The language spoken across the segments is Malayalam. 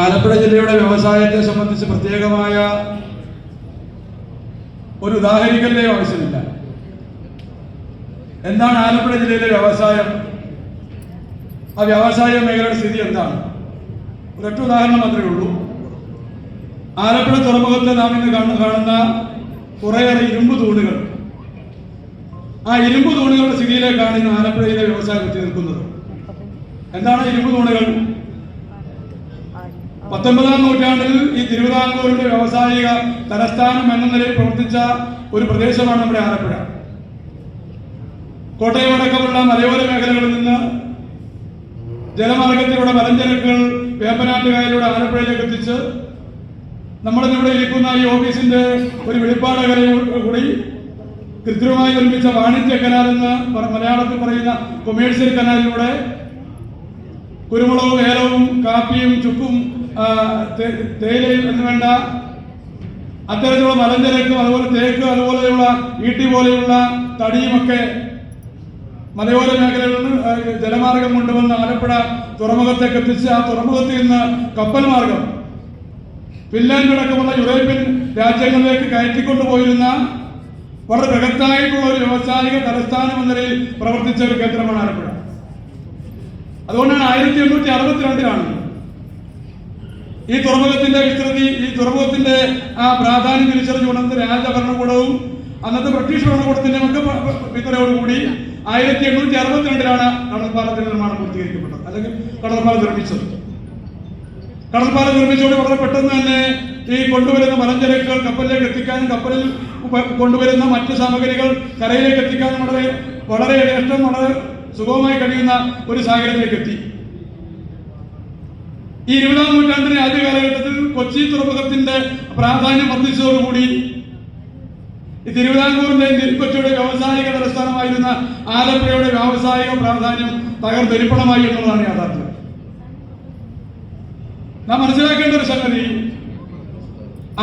ആലപ്പുഴ ജില്ലയുടെ വ്യവസായത്തെ സംബന്ധിച്ച് പ്രത്യേകമായ ഒരു ഉദാഹരിക്കലിന്റെ ആവശ്യമില്ല. എന്താണ് ആലപ്പുഴ ജില്ലയിലെ വ്യവസായം? ആ വ്യവസായ മേഖലയുടെ സ്ഥിതി എന്താണ്? ഒരൊറ്റ ഉദാഹരണം മാത്രമേ ഉള്ളൂ. ആലപ്പുഴ തുറമുഖത്ത് നാം ഇന്ന് കാണുന്ന കുറേയേറെ ഇരുമ്പ് തൂണുകൾ. ആ ഇരുമ്പ് തൂണുകളുടെ സ്ഥിതിയിലേക്കാണ് ഇന്ന് ആലപ്പുഴയിലെ വ്യവസായം എത്തി നിൽക്കുന്നത് എന്താണ് ഇരുമ്പ് തൂണുകൾ? പത്തൊൻപതാം നൂറ്റാണ്ടിൽ ഈ തിരുവിതാംകൂറിന്റെ വ്യാവസായിക തലസ്ഥാനം എന്ന നിലയിൽ പ്രവർത്തിച്ച ഒരു പ്രദേശമാണ് നമ്മുടെ ആലപ്പുഴ. കോട്ടയം അടക്കമുള്ള മലയോര മേഖലകളിൽ നിന്ന് ജലമാർഗത്തിലൂടെ മലഞ്ചരക്കുകൾ വേമ്പനാട്ടുകായലൂടെ ആലപ്പുഴയിലേക്ക് എത്തിച്ച് നമ്മുടെ ഇവിടെ ഇരിക്കുന്ന ഈ ഓഫീസിന്റെ ഒരു വെളിപ്പാടകലയോടുകൂടി കൃത്രിമമായി നിർമ്മിച്ച വാണിജ്യ കനാൽ എന്ന് മലയാളത്തിൽ പറയുന്ന കൊമേഴ്സ്യൽ കനാലിലൂടെ കുരുമുളകും ഏലവും കാപ്പിയും ചുക്കും തേയിലയും എന്ന് വേണ്ട. അത്തരത്തിലുള്ള മലഞ്ചരക്കും അതുപോലെ തേക്കും അതുപോലെയുള്ള ഈട്ടി പോലെയുള്ള തടിയുമൊക്കെ മലയോര മേഖലകളിൽ ജലമാർഗം കൊണ്ടുവന്ന് ആലപ്പുഴ തുറമുഖത്തേക്ക് എത്തിച്ച് ആ തുറമുഖത്തിൽ നിന്ന് കപ്പൽ മാർഗം ഫിൻലാൻഡ് അടക്കമുള്ള യൂറോപ്യൻ രാജ്യങ്ങളിലേക്ക് കയറ്റിക്കൊണ്ടുപോയിരുന്ന വളരെ ബൃഹത്തായിട്ടുള്ള ഒരു വ്യവസായിക തലസ്ഥാനം എന്ന നിലയിൽ പ്രവർത്തിച്ച ഒരു കേന്ദ്രമാണ് ആലപ്പുഴ. അതുകൊണ്ടാണ് ആയിരത്തി എണ്ണൂറ്റി അറുപത്തിരണ്ടിലാണ് ഈ തുറമുഖത്തിന്റെ വിസ്തൃതി ഈ തുറമുഖത്തിന്റെ ആ പ്രാധാന്യം തിരിച്ചറിഞ്ഞുകൊണ്ട് അന്നത്തെ രാജ ഭരണകൂടവും അന്നത്തെ ബ്രിട്ടീഷ് ഭരണകൂടത്തിന്റെ ഒക്കെ പിന്തുണയോടുകൂടി ആയിരത്തി എണ്ണൂറ്റി അറുപത്തിരണ്ടിലാണ് കടൽപ്പാലത്തിന്റെ നിർമ്മാണം പൂർത്തീകരിക്കപ്പെട്ടത് അല്ലെങ്കിൽ കടൽപ്പാലം നിർമ്മിച്ചത്. കടൽപ്പാലം നിർമ്മിച്ചുകൊണ്ട് വളരെ പെട്ടെന്ന് തന്നെ ഈ കൊണ്ടുവരുന്ന മലഞ്ചരക്കുകൾ കപ്പലിലേക്ക് എത്തിക്കാനും കപ്പലിൽ കൊണ്ടുവരുന്ന മറ്റ് സാമഗ്രികൾ കരയിലേക്ക് എത്തിക്കാനും വളരെ വളരെ ഏറ്റവും വളരെ സുഗമമായി കഴിയുന്ന ഒരു സാഹചര്യത്തിലേക്ക് എത്തി. ഈ ഇരുപതാം നൂറ്റാണ്ടിന്റെ ആദ്യ കാലഘട്ടത്തിൽ കൊച്ചി തുറമുഖത്തിന്റെ പ്രാധാന്യം വർദ്ധിച്ചതോടുകൂടി തിരുവിതാംകൂറിന്റെ നെൽക്കൊച്ചിയുടെ വ്യാവസായിക തലസ്ഥാനമായിരുന്ന ആലപ്പുഴയുടെ വ്യാവസായിക പ്രാധാന്യം തകർന്നെരിപ്പണമായി എന്നുള്ളതാണ് യാഥാർത്ഥ്യം. നാം മനസ്സിലാക്കേണ്ട ഒരു സംഗതി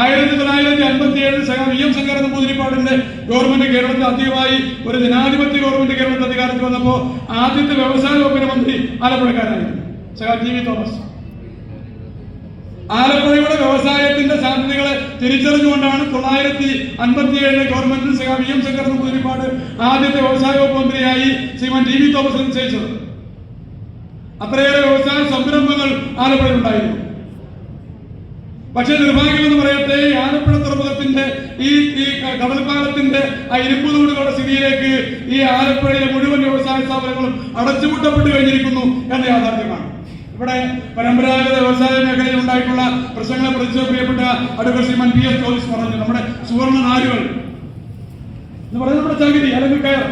ആയിരത്തി തൊള്ളായിരത്തി അൻപത്തി ഏഴിൽ സഹ വി എം ശങ്കരൻ നമ്പൂതിരിപ്പാടിന്റെ ഗവൺമെന്റ് കേരളത്തിൽ ആദ്യമായി ഒരു ജനാധിപത്യ ഗവൺമെന്റ് കേരളത്തിൽ അധികാരത്തിൽ വന്നപ്പോൾ ആദ്യത്തെ വ്യവസായ വകുപ്പിന് മന്ത്രി ആലപ്പുഴക്കാരായിരുന്നു സഹ ജി വി തോമസ്. ആലപ്പുഴയുടെ വ്യവസായത്തിന്റെ സാധ്യതകളെ തിരിച്ചറിഞ്ഞുകൊണ്ടാണ് തൊള്ളായിരത്തി അൻപത്തി ഏഴിലെ ഗവൺമെന്റിൽ ശ്രീ വി എം ശങ്കർ നമ്പൂതിരിപ്പാട് ആദ്യത്തെ വ്യവസായ വകുപ്പ് മന്ത്രിയായി ശ്രീമാൻ ടി വി തോമസ് നിശ്ചയിച്ചത്. അത്രയേറെ വ്യവസായ സംരംഭങ്ങൾ ആലപ്പുഴയിൽ ഉണ്ടായിരുന്നു പക്ഷേ നിർഭാഗ്യമെന്ന് പറയട്ടെ ഈ ആലപ്പുഴ തുറമുഖത്തിന്റെ ഈ ഈ കടൽപ്പാലത്തിന്റെ ആ ഇരുമ്പ് തൂടുകളുടെ സ്ഥിതിയിലേക്ക് ഈ ആലപ്പുഴയിലെ മുഴുവൻ വ്യവസായ സ്ഥാപനങ്ങളും അടച്ചുപൂട്ടപ്പെട്ടു കഴിഞ്ഞിരിക്കുന്നു എന്ന യാഥാർത്ഥ്യമാണ്. ഇവിടെ പരമ്പരാഗത വ്യവസായ മേഖലയിൽ ഉണ്ടായിട്ടുള്ള പ്രശ്നങ്ങളെ പ്രതിച്ച് പ്രിയപ്പെട്ട അഡ്വക്കേറ്റ് ശ്രീമൻ പി എസ് ജോലിസ് പറഞ്ഞു. നമ്മുടെ സുവർണ നാരുകൾ. എന്ന് പറയുന്നത് നമ്മുടെ ചകിരി അല്ലെങ്കിൽ കയർ.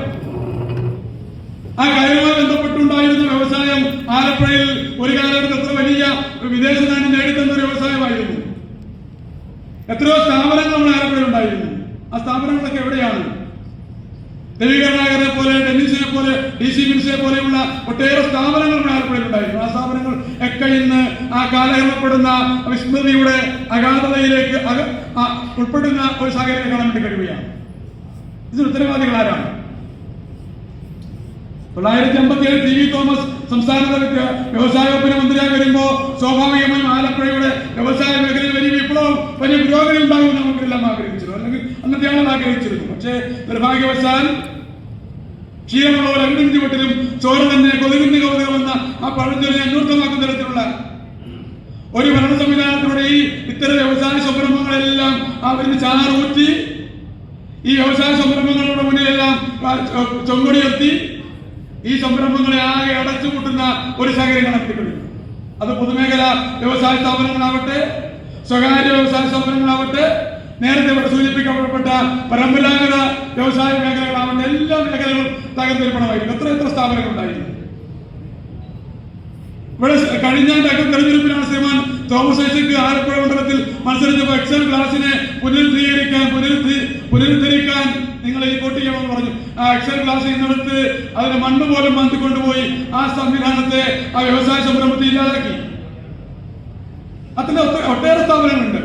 ആ കയറുമായി ബന്ധപ്പെട്ടുണ്ടായിരുന്ന വ്യവസായം ആലപ്പുഴയിൽ ഒരു കാലഘട്ടത്തിൽ എത്ര വലിയ വിദേശ നാണ്യം നേടിത്തന്ന ഒരു വ്യവസായമായിരുന്നു. എത്രയോ സ്ഥാപനങ്ങൾ നമ്മൾ ആലപ്പുഴയിൽ ഉണ്ടായിരുന്നു. ആ സ്ഥാപനങ്ങളൊക്കെ എവിടെയാണ്? രവി കരുണാകരനെ പോലെ പോലെ ഡി സി മിൻസിനെ പോലെയുള്ള ഒട്ടേറെ സ്ഥാപനങ്ങൾ നമ്മുടെ ആ സ്ഥാപനങ്ങൾ ഒക്കെ ഇന്ന് ആ കാലഹരണപ്പെടുന്ന വിസ്മൃതിയുടെ അഗാധതയിലേക്ക് ഉൾപ്പെടുന്ന ഒരു സാഹചര്യം കാണാൻ വേണ്ടി കഴിയുകയാണ്. ഇതിന് ഉത്തരവാദികൾ ആരാണ്? തൊള്ളായിരത്തി അമ്പത്തി ഏഴ് ടി വി തോമസ് സംസ്ഥാന തലത്തിൽ വ്യവസായ വകുപ്പിന് മന്ത്രിയായി വരുമ്പോ സ്വാഭാവികമായും ആലപ്പുഴയുടെ വ്യവസായ മേഖലയിൽ വലിയ വിപ്ലവം വലിയ പുരോഗതി ഉണ്ടാകുമെന്ന് നമുക്കെല്ലാം ആഗ്രഹിച്ചിരുന്നു അല്ലെങ്കിൽ അന്നത്തെ ആളുകൾ ആഗ്രഹിച്ചിരുന്നു. പക്ഷേ നിർഭാഗ്യവശാൽ ക്ഷീരമുള്ളവർ അനുഭവിച്ചു വിട്ടിലും ചോര തന്നെ കൊതുകിന്റെ കൗതുകമെന്ന ആ പഴഞ്ചൊല്ലി അന്വർത്ഥമാക്കുന്ന തരത്തിലുള്ള. ഒരു ഭരണ സംവിധാനത്തിലൂടെ ഈ ഇത്തരം വ്യവസായ സംരംഭങ്ങളെല്ലാം അവരിന് ചാറൂറ്റി ഈ വ്യവസായ സംരംഭങ്ങളുടെ മുന്നിലെല്ലാം ചൊങ്കൊടിയെത്തി ഈ സംരംഭങ്ങളെ ആകെ അടച്ചുപൂട്ടുന്ന ഒരു സാഹചര്യം നടത്തിക്കൊണ്ടിരുന്നു അത് പൊതുമേഖല വ്യവസായ സ്ഥാപനങ്ങളാവട്ടെ സ്വകാര്യ വ്യവസായ സ്ഥാപനങ്ങളാവട്ടെ നേരത്തെ ഇവിടെ സൂചിപ്പിക്കപ്പെട്ട പരമ്പരാഗത വ്യവസായ മേഖലകളാവുന്ന എല്ലാ മേഖലകളും തകർന്നിരിപ്പണമായിരുന്നു എത്ര എത്ര സ്ഥാപനങ്ങൾ ഉണ്ടായിരുന്നു ഇവിടെ കഴിഞ്ഞ തെരഞ്ഞെടുപ്പിലാണ് ശ്രീമാൻ തോമസ് ഐസക് ആലപ്പുഴ മണ്ഡലത്തിൽ മത്സരിച്ചപ്പോൾ എക്സൽ ക്ലാസിനെ പുനരുദ്ധീകരിക്കാൻ പുനരുദ്ധി പുനരുദ്ധരിക്കാൻ നിങ്ങൾ ഈ വോട്ട് ചെയ്യണമെന്ന് പറഞ്ഞു. ആ എക്സൽ ക്ലാസ് ഇന്നെടുത്ത് അതിന് മണ്ണ് പോലും മാന്തിക്കൊണ്ടുപോയി ആ സംവിധാനത്തെ ആ വ്യവസായ സംരംഭത്തെ ഇല്ലാതാക്കി. അതിന്റെ ഒട്ടേറെ സ്ഥാപനങ്ങളുണ്ട്.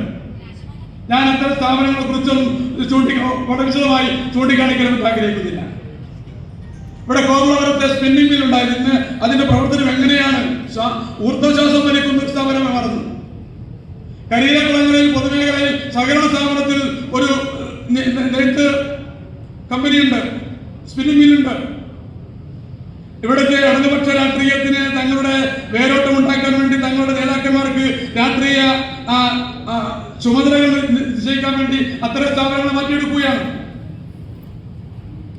ഞാൻ അത്തരം സ്ഥാപനങ്ങളെ കുറിച്ചും ചൂണ്ടി വളരെ വിശദമായി ചൂണ്ടിക്കാണിക്കണമെന്ന് ആഗ്രഹിക്കുന്നില്ല. ഇവിടെ കോമളപുരത്തെ സ്പിന്നിംഗ് മിൽ ഉണ്ടായിരുന്ന. അതിന്റെ പ്രവർത്തനം എങ്ങനെയാണ്? ഊർദ്ധശ്വാസം വലിക്കുന്ന സ്ഥാപനമായി മാറുന്നത് കരീരക്കുളങ്ങളിൽ പൊതുമേഖലയിൽ സഹകരണ സ്ഥാപനത്തിൽ ഒരു നെറ്റ് കമ്പനിയുണ്ട് സ്പിന്നിംഗ് മില്ലുണ്ട് ഇവിടുത്തെ ഇടതുപക്ഷ രാഷ്ട്രീയത്തിന് തങ്ങളുടെ വേരോട്ടം ഉണ്ടാക്കാൻ വേണ്ടി തങ്ങളുടെ നേതാക്കന്മാർക്ക് രാഷ്ട്രീയ അത്തരം സ്ഥാപനങ്ങളെ മാറ്റിയെടുക്കുകയാണ്.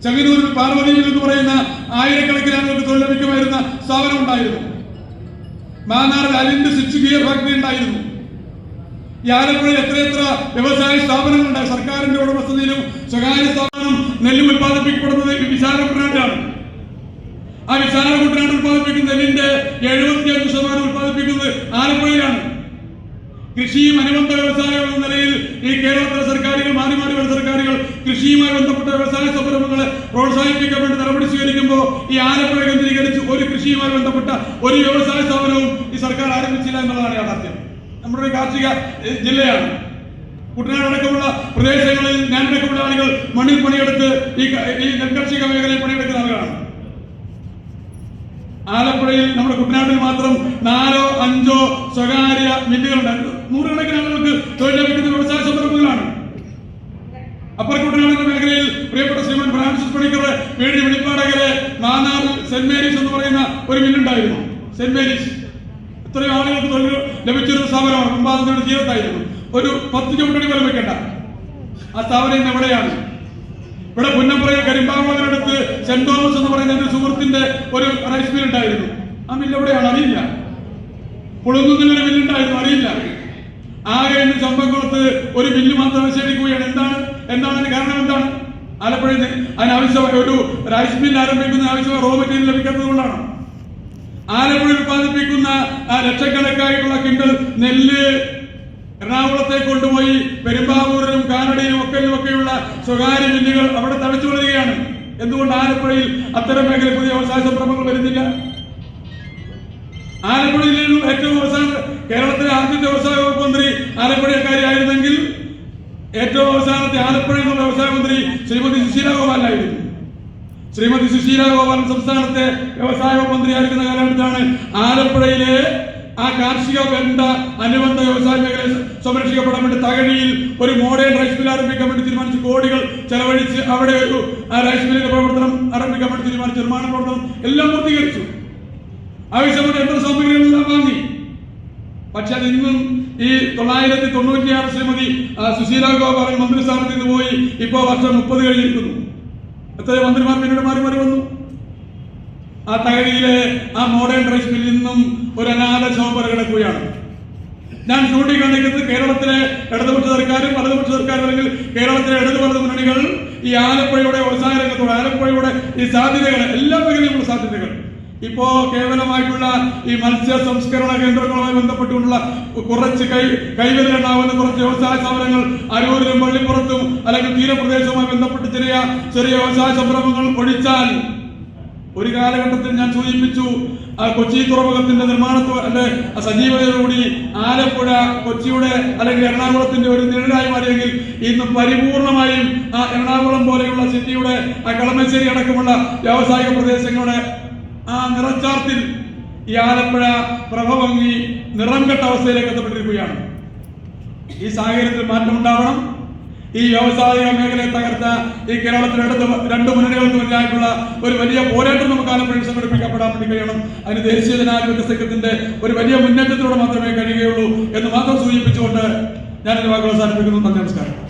ചെങ്ങന്നൂരിൽ പാർവതിയിൽ എന്ന് പറയുന്ന ആയിരക്കണക്കിന് ആളുകൾക്ക് തൊഴിൽ ലഭിക്കുമായിരുന്ന സ്ഥാപനം ഉണ്ടായിരുന്നു. മാന്നാറിൽ അലിന്റെ സ്വിച്ച് ഗിയർ ഫാക്ടറി ഉണ്ടായിരുന്നു. ഈ ആലപ്പുഴയിൽ എത്രയെത്ര വ്യവസായ സ്ഥാപനങ്ങളുണ്ടായി സർക്കാരിന്റെ ഉടമസ്ഥതയിലും സ്വകാര്യ സ്ഥാപനം നെല്ല് ഉൽപ്പാദിപ്പിക്കപ്പെടുന്നത് വിശാല കുട്ടനാട്ടിലാണ് ആ വിശാല കുട്ടനാട് ഉൽപ്പാദിപ്പിക്കുന്ന നെല്ലിന്റെ എഴുപത്തിയഞ്ച് ശതമാനം ഉൽപ്പാദിപ്പിക്കുന്നത് ആലപ്പുഴയിലാണ്. കൃഷിയും അനുബന്ധ വ്യവസായങ്ങൾ എന്ന നിലയിൽ ഈ കേരളത്തിലെ സർക്കാരുകൾ മാറി മാറി വരുന്ന സർക്കാരുകൾ കൃഷിയുമായി ബന്ധപ്പെട്ട വ്യവസായ സംരംഭങ്ങളെ പ്രോത്സാഹിപ്പിക്കാൻ വേണ്ടി നടപടി സ്വീകരിക്കുമ്പോൾ ഈ ആലപ്പുഴ കേന്ദ്രീകരിച്ച് ഒരു കൃഷിയുമായി ബന്ധപ്പെട്ട ഒരു വ്യവസായ സ്ഥാപനവും ഈ സർക്കാർ ആരംഭിച്ചില്ല എന്നുള്ളതാണ് യാഥാർത്ഥ്യം. നമ്മുടെ ഒരു കാർഷിക ജില്ലയാണ്. കുട്ടനാട് അടക്കമുള്ള പ്രദേശങ്ങളിൽ ഞാനടക്കമുള്ള ആളുകൾ മണ്ണിൽ പണിയെടുത്ത് ഈ ഈ നെൽകർഷിക മേഖലയിൽ പണിയെടുക്കുന്ന ആളുകളാണ്. ആലപ്പുഴയിൽ നമ്മുടെ കുട്ടനാട്ടിൽ മാത്രം നാലോ അഞ്ചോ സ്വകാര്യ മില്ലുകളുണ്ട്. നൂറുകണക്കിന് ആളുകൾക്ക് തൊഴിൽ ലഭിക്കുന്ന വ്യവസായ സംരംഭങ്ങളാണ് അപ്പർ കുട്ടനാടിന്റെ മേഖലയിൽ പ്രിയപ്പെട്ട ശ്രീമൻ ഫ്രാൻസിസ് പണിക്കർ വേണ്ടി വെളിപ്പാടകരെ നാനാർ സെന്റ് മേരീസ് എന്ന് പറയുന്ന ഒരു മില്ലുണ്ടായിരുന്നു. Saint Mary's. ഇത്രയും ആളുകൾക്ക് തൊഴിൽ ലഭിച്ചൊരു സ്ഥാപനമാണ്. മുമ്പാതിന്റെ ജീവിതത്തായിരുന്നു ഒരു പത്ത് ചുമട്ടടി പോലും വെക്കണ്ട. ആ സ്ഥാപനം ഇന്ന് എവിടെയാണ്? ഇവിടെ പുന്നപ്പുറയിൽ കരിമ്പാകുളത്തിനടുത്ത് സെന്റ് തോമസ് എന്ന് പറയുന്ന എന്റെ സുഹൃത്തിന്റെ ഒരു റൈസ് മില്ലുണ്ടായിരുന്നു. ആ മില്ല് എവിടെയാണ്? അറിയില്ല. പുളുങ്ങുന്നില്ല ഒരു മില്ലുണ്ടായിരുന്നു. അറിയില്ല. ആകെ ചമ്പം കൊടുത്ത് ഒരു ബില്ല് മാത്രം നിഷേധിക്കുകയാണ്. എന്താണ്? എന്താണ് കാരണം എന്താണ്? ആലപ്പുഴയിൽ അതിനാവശ്യമായ ഒരു റൈസ് മിൽ ആരംഭിക്കുന്ന ആവശ്യമായ റോ മെറ്റീരിയൽ ലഭിക്കാത്തത് കൊണ്ടാണ്. ആലപ്പുഴ ഉത്പാദിപ്പിക്കുന്ന ലക്ഷക്കണക്കായിട്ടുള്ള കിണ്ടൽ നെല്ല് എറണാകുളത്തെ കൊണ്ടുപോയി പെരുമ്പാവൂരിലും കാനഡയിലും ഒക്കലിലും ഒക്കെയുള്ള സ്വകാര്യ മില്ലുകൾ അവിടെ തടച്ചു വരികയാണ് എന്തുകൊണ്ട് ആലപ്പുഴയിൽ അത്തരം മേഖല പുതിയ വ്യവസായ സംരംഭങ്ങൾ വരുന്നില്ല? ആലപ്പുഴയിൽ ഏറ്റവും അവസാന കേരളത്തിലെ ആദ്യത്തെ വ്യവസായ വകുപ്പ് മന്ത്രി ആലപ്പുഴക്കാരിയായിരുന്നെങ്കിൽ ഏറ്റവും അവസാനത്തെ ആലപ്പുഴ വ്യവസായ മന്ത്രി ശ്രീമതി സുശീല ഗോപാലായിരുന്നു. ശ്രീമതി സുശീല ഗോപാലൻ സംസ്ഥാനത്തെ വ്യവസായ മന്ത്രിയായിരിക്കുന്ന കാലഘട്ടത്താണ് ആലപ്പുഴയിലെ ആ കാർഷിക ബന്ധ അനുബന്ധ വ്യവസായ മേഖല സംരക്ഷിക്കപ്പെടാൻ വേണ്ടി തകഴിയിൽ ഒരു മോഡേൺ റൈസ് മിൽ ആരംഭിക്കാൻ വേണ്ടി തീരുമാനിച്ചു കോടികൾ ചെലവഴിച്ച് അവിടെ ഒരു റൈസ് മില്ലിന്റെ പ്രവർത്തനം ആരംഭിക്കാൻ വേണ്ടി തീരുമാനിച്ചു നിർമ്മാണ പ്രവർത്തനം എല്ലാം പൂർത്തീകരിച്ചു. ആവശ്യപ്പെട്ട യന്ത്ര സാമഗ്രികളെല്ലാം വാങ്ങി. പക്ഷെ അത് ഇന്നും ഈ തൊള്ളായിരത്തി തൊണ്ണൂറ്റിയാറ് ശ്രീമതി സുശീല ഗോപാലൻ മന്ത്രിസ്ഥാനത്ത് നിന്ന് പോയി ഇപ്പോ വർഷം മുപ്പത് കഴിഞ്ഞിരിക്കുന്നു. എത്ര മന്ത്രിമാർ പിന്നീട് മാറി മാറി വന്നു. ആ തകഴിയിലെ ആ മോഡേൺ റൈസ് മില്ലിൽ നിന്നും ഒരു അനാഥ ശോഭന കിടക്കുകയാണ് ഞാൻ ചൂണ്ടിക്കാണിക്കുന്നത് കേരളത്തിലെ ഇടതുപക്ഷ സർക്കാരും വലതുപക്ഷ സർക്കാരും അല്ലെങ്കിൽ കേരളത്തിലെ ഇടതു വലതു മുന്നണികൾ ഈ ആലപ്പുഴയുടെ വ്യവസായ രംഗത്തോടെ ആലപ്പുഴയുടെ ഈ സാധ്യതകൾ എല്ലാ മേഖലയിലുള്ള സാധ്യതകൾ. ഇപ്പോ കേവലമായിട്ടുള്ള ഈ മത്സ്യ സംസ്കരണ കേന്ദ്രങ്ങളുമായി ബന്ധപ്പെട്ടുകൊണ്ടുള്ള കുറച്ച് കൈ കൈവരലുണ്ടാവുന്ന കുറച്ച് വ്യവസായ സ്ഥാപനങ്ങൾ അരൂരിലും പള്ളിപ്പുറത്തും അല്ലെങ്കിൽ തീരപ്രദേശവുമായി ബന്ധപ്പെട്ട് ചെറിയ ചെറിയ വ്യവസായ സംരംഭങ്ങൾ ഒഴിച്ചാൽ ഒരു കാലഘട്ടത്തിൽ ഞാൻ സൂചിപ്പിച്ചു കൊച്ചി തുറമുഖത്തിന്റെ നിർമ്മാണത്തോടെ സജീവതയോടുകൂടി ആലപ്പുഴ കൊച്ചിയുടെ അല്ലെങ്കിൽ എറണാകുളത്തിന്റെ ഒരു നിഴലായി മാറിയെങ്കിൽ ഇന്ന് പരിപൂർണമായും എറണാകുളം പോലെയുള്ള സിറ്റിയുടെ കളമശ്ശേരി അടക്കമുള്ള വ്യാവസായിക പ്രദേശങ്ങളുടെ ആ നിറച്ചാർത്തിൽ ഈ ആലപ്പുഴ പ്രഭവങ്ങി നിറം കെട്ട അവസ്ഥയിലേക്ക് എത്തപ്പെട്ടിരിക്കുകയാണ്. ഈ സാഹചര്യത്തിൽ മാറ്റമുണ്ടാവണം ഈ വ്യവസായിക മേഖലയെ തകർത്ത ഈ കേരളത്തിൽ രണ്ട് രണ്ട് മുന്നണികൾക്ക് മുന്നിലായിട്ടുള്ള ഒരു വലിയ പോരാട്ടം നമുക്ക് ആലപ്പുഴയിൽ സംഘടിപ്പിക്കപ്പെടാൻ വേണ്ടി കഴിയണം. അതിന് ദേശീയ ജനാധിപത്യ സംഘത്തിന്റെ ഒരു വലിയ മുന്നേറ്റത്തിലൂടെ മാത്രമേ കഴിയുകയുള്ളൂ എന്ന് മാത്രം സൂചിപ്പിച്ചുകൊണ്ട് എന്റെ വാക്കുകൾ അവസാനിപ്പിക്കുന്നു. നന്ദി നമസ്കാരം.